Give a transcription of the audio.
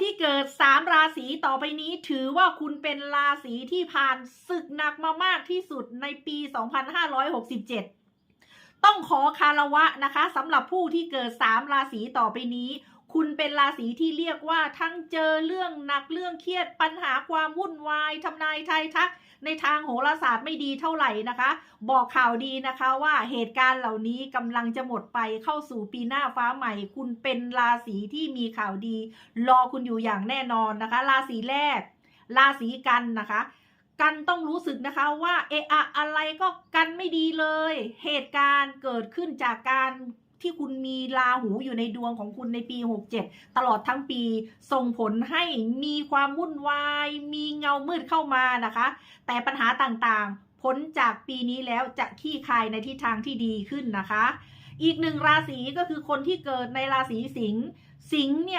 ที่เกิดสามราศีต่อไปนี้ถือว่าคุณเป็นราศีที่ผ่านศึกหนักมามากที่สุดในปี 2567 ต้องขอคารวะนะคะสำหรับผู้ที่เกิดสามราศีต่อไปนี้ คุณเป็นราศีที่เรียกว่าทั้งเจอเรื่องหนักเรื่องเครียดปัญหาความวุ่นวายทำนายไทายทัก ในทางโหราศาสตร์ไม่ดีเท่าไหร่นะคะ บอกข่าวดีนะคะว่าเหตุการณ์เหล่านี้กำลังจะหมดไปเข้าสู่ปีหน้าฟ้าใหม่ คุณเป็นราศีที่มีข่าวดี รอคุณอยู่อย่างแน่นอนนะคะ ราศีแรก ราศีกันนะคะกันต้องรู้สึกนะคะว่าเอะอะอะไรก็กันไม่ดีเลย เหตุการณ์เกิดขึ้นจากการ ที่คุณมีราหูอยู่ในดวงของคุณในปี 67 ตลอดทั้งปี ส่งผลให้มีความวุ่นวาย มีเงามืดเข้ามานะคะ แต่ปัญหาต่างๆ พ้นจากปีนี้แล้วจะขี้คายในทิศทางที่ดีขึ้นนะคะ อีกหนึ่งราศีก็คือคนที่เกิดในราศีสิงห์สิงห์เนี่ย